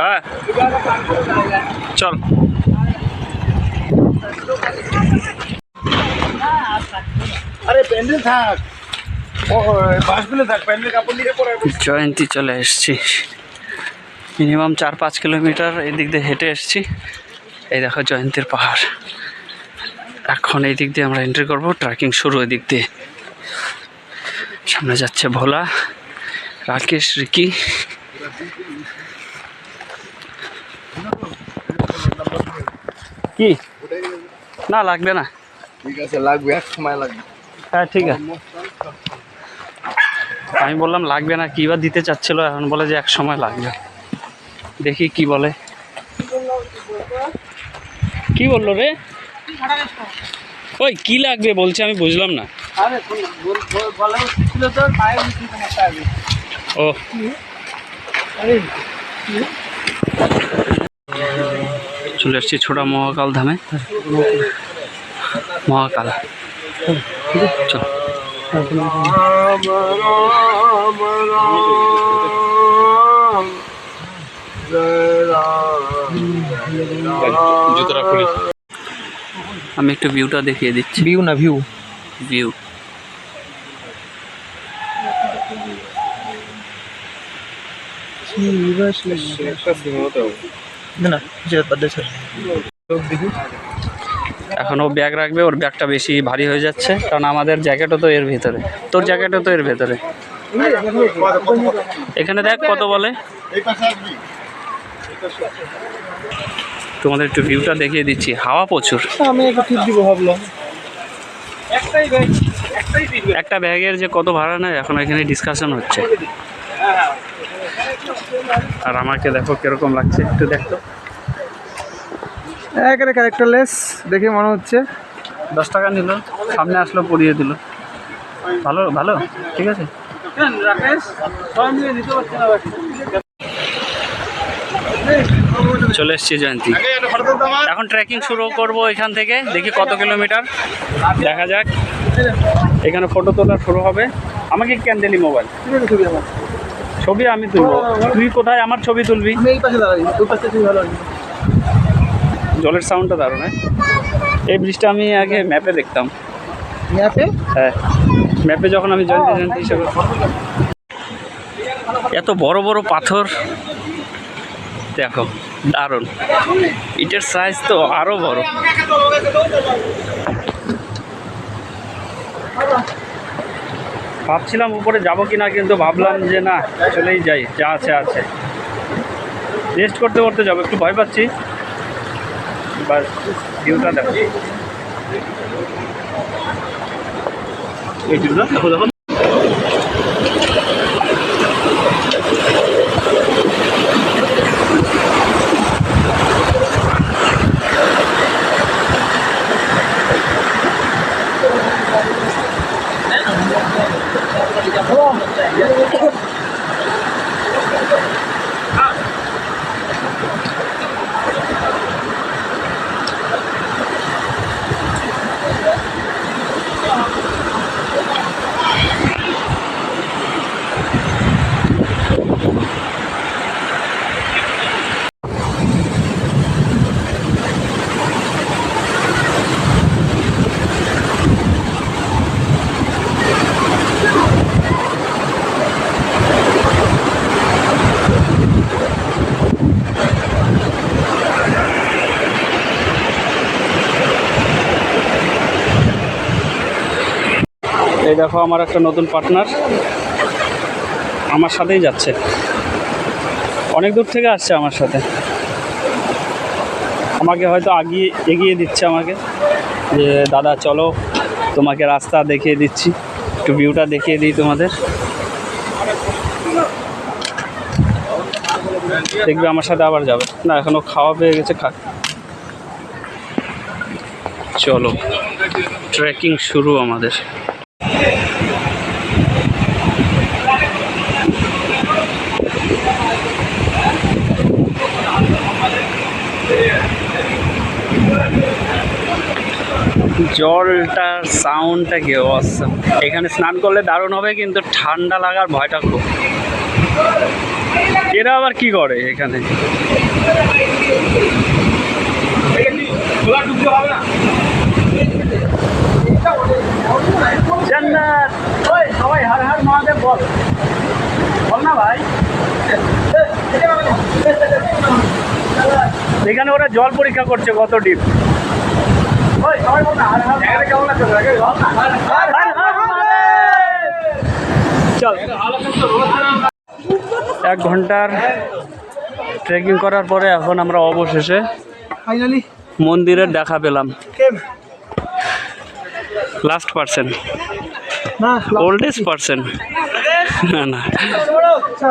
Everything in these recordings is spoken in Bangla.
হ্যাঁ। চল। জয়ন্তী চলে এসছি। মিনিমাম চার পাঁচ কিলোমিটার এই দিক দিয়ে হেঁটে এসছি। এই দেখো জয়ন্তীর পাহাড়। এখন এই দিক দিয়ে আমরা এন্ট্রি করব। ট্রেকিং শুরু ওই দিক দিয়ে। সামনে যাচ্ছে ভোলা। রাকেশ রিকি। কি? না লাগবে না। ঠিক আছে লাগবে এক সময় লাগবে। হ্যাঁ ঠিক আছে। আমি বললাম লাগবে না কী বা দিতে চাচ্ছিল এখন বলে যে এক সময় লাগবে। দেখি কি বলে। কি বলল রে? ওই কি লাগবে বলছে আমি বুঝলাম না। ও চলে এসছি ছোটা মহাকাল ধামে। মহাকাল। চল। জুতোটা খুলি। আমি একটু ভিউটা দেখিয়ে দিচ্ছি। ভিউ না ভিউ ভিউ না না যেটা পারলে স্যার দেখি এখনও ব্যাগ রাখবে, ওর ব্যাগটা বেশি ভারী হয়ে যাচ্ছে, কারণ আমাদের জ্যাকেটও তো এর ভেতরে। তোর জ্যাকেটও তো এর ভেতরে। এখানে দেখ কত বলে। তোমাদের একটু ভিউটা দেখিয়ে দিচ্ছি। হাওয়া প্রচুর। একটা ব্যাগের যে কত ভাড়া নেয়, এখন এখানে ডিসকাশন হচ্ছে। আর আমাকে দেখো কীরকম লাগছে একটু দেখতো একেবারে ক্যারেক্টারলেস দেখে মনে হচ্ছে। দশ টাকা নিল সামনে আসলো পরিয়ে দিল। ভালো ভালো ঠিক আছে। চলে এসছি জয়ন্তী। এখন ট্রেকিং শুরু করব এখান থেকে দেখি কত কিলোমিটার। দেখা যাক। এখানে ফটো তোলা শুরু হবে। আমাকে কেন দিলি মোবাইল ছবি আমি তুলবো। তুই কোথায়? আমার ছবি তুলবি। জলের সাউন্ডটা দারুণ হ্যাঁ? এই ব্রিজটা আমি আগে ম্যাপে দেখতাম। ম্যাপে হ্যাঁ। ম্যাপে যখন আমি জয়ন্তী জয়ন্তী হিসেবে। এত বড় বড় পাথর। দেখো দারুণ। ইটের সাইজ তো আরও বড়। ভাবছিলাম উপরে যাব কি না কিন্তু ভাবলাম যে না, চলেই যাই, যা আছে আছে। রেস্ট করতে করতে যাব, একটু ভয় পাচ্ছি। বাস ভিউটা দেখো। এই দেখো আমার একটা নতুন পার্টনার আমার সাথেই যাচ্ছে। অনেক দূর থেকে আসছে আমার সাথে। আমাকে হয়তো আগিয়ে, এগিয়ে দিচ্ছে আমাকে যে, দাদা, চলো, তোমাকে রাস্তা দেখিয়ে দিচ্ছি। একটু ভিউটা দেখিয়ে দিই তোমাদের। দেখবে আমার সাথে আবার যাবে। না, এখনও খাওয়া পেয়ে গেছে খাক চলো। ট্রেকিং শুরু আমাদের। জলটার সাউন্ডটা কি অবস্থা এখানে স্নান করলে দারুণ হবে, কিন্তু ঠান্ডা লাগার ভয়টা খুব। এরা আবার কি করে এখানে? সবাই হার হার বল। ভাই। এখানে ওরা জল পরীক্ষা করছে কত ডিপ এক ঘণ্টার ট্রেকিং করার পরে এখন আমরা অবশেষে ফাইনালি মন্দিরের দেখা পেলাম। লাস্ট পার্সেন্ট না ওল্ডেস্ট পার্সেন না না।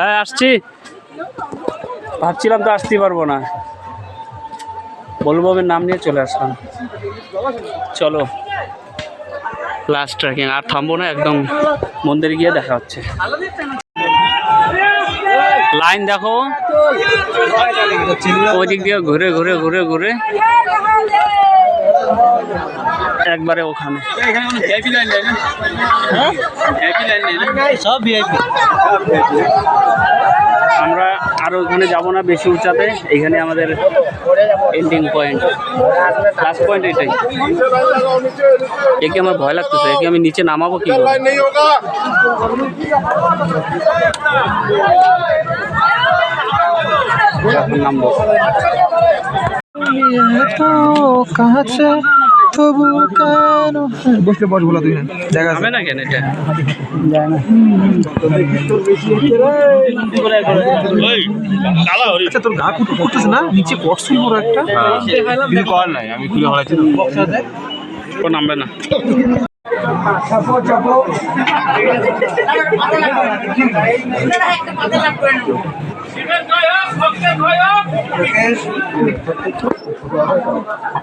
হ্যাঁ আসছি। ভাবছিলাম তো আসতেই পারব না। বলববের নাম নিয়ে চলে আসলাম। চলো লাস্ট ট্রেকিং আর থামবো না একদম মন্দিরে গিয়ে দেখা হচ্ছে। লাইন দেখো ওই দিক দিয়ে ঘুরে ঘুরে ঘুরে ঘুরে। একবারে ওখানে। আমরা আর ওখানে যাব না বেশি উঁচাতে। এখানে আমাদের এন্ডিং পয়েন্ট লাস্ট পয়েন্ট এটাই। একে আমার ভয় লাগতেছে? একে আমি নিচে নামাবো কি নামবো। কাছে তবু কেন? বসলে বস বলা তুই দেখা নামে না কেন এটা? আচ্ছা তোর গা কুটু করতেছে না? নিচে বড় একটা। কিছু করার নাই আমি খুলে হলাইছি ও নামবে না।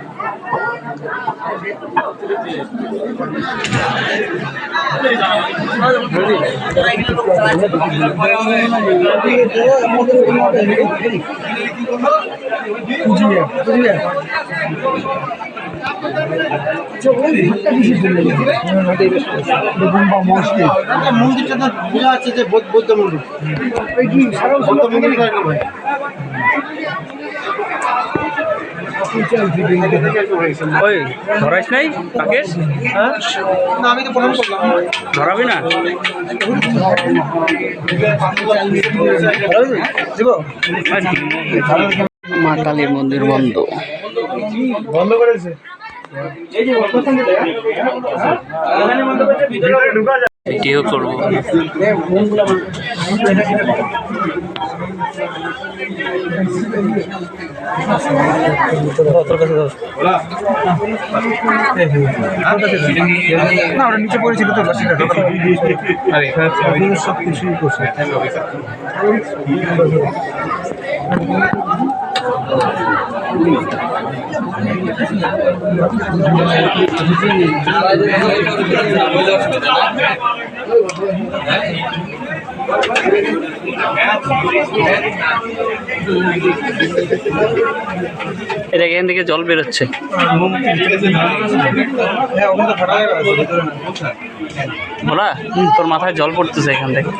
মন্দিরটা তো বোঝা যাচ্ছে যে বৌদ্ধ মন্দির। বৌদ্ধ মন্দির। ওই ধরাইস নাই? রাকেশ? হ্যাঁ? না আমি তো প্রণাম করলাম। ধরাবি না? মা কালীর মন্দির বন্ধ। বন্ধ করেছে? এটিও করব। না ওটা নিচে পড়েছিল তো সেটা আরে সব কিছুই করছে এটা এখান থেকে জল বেরোচ্ছে। হ্যাঁ বলা তোর মাথায় জল পড়তেছে এখান থেকে।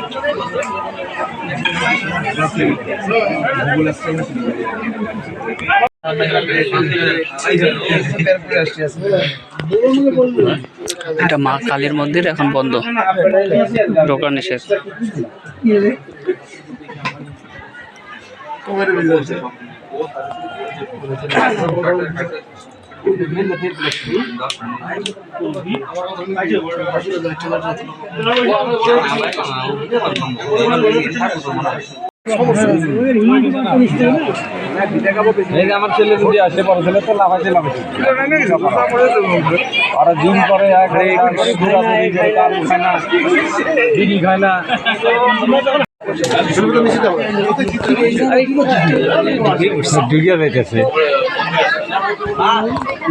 এটা মা কালীর মন্দির এখন বন্ধ। ঢোকা নিষেধ। আমার ছেলে যদি আসে বড় ছেলে তো লাফাইতে লাফাইছে আর জিম করে এক করে, কাম খায় না বিড়ি খায় না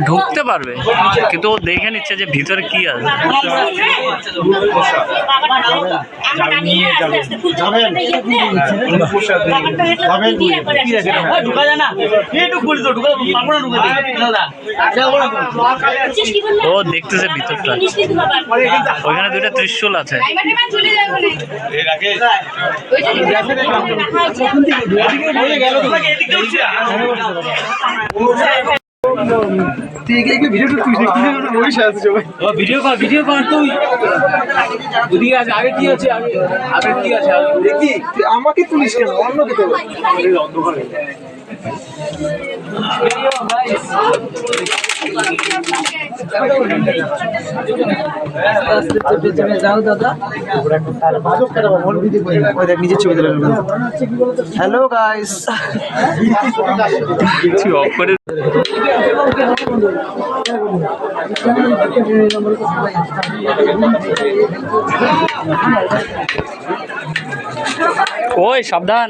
ঢুকতে পারবে, কিন্তু ও দেখে নিচ্ছে যে ভিতরে কি আছে। ও দেখতেছে ভিতরটা। ওইখানে দুইটা ত্রিশূল আছে। তুই এগুলো ভিডিও তুই ওই আছে সবাই। ভিডিও কর ভিডিও কর তুই ওদিকে আছে আগে কি আছে? আমি আগে কি আছে? দেখি আমাকে তুলিস কেন? অন্য কে তো দাদা নিজের ছবি হ্যালো গাইস। ওই সাবধান।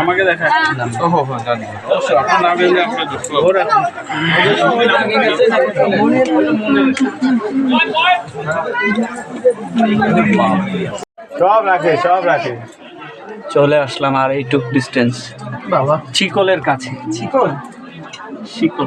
আমাকে দেখা সব রাখে সব রাখে। চলে আসলাম আর এইটুক ডিস্টেন্স বাবা। চিকলের কাছে। চিকল? শিকল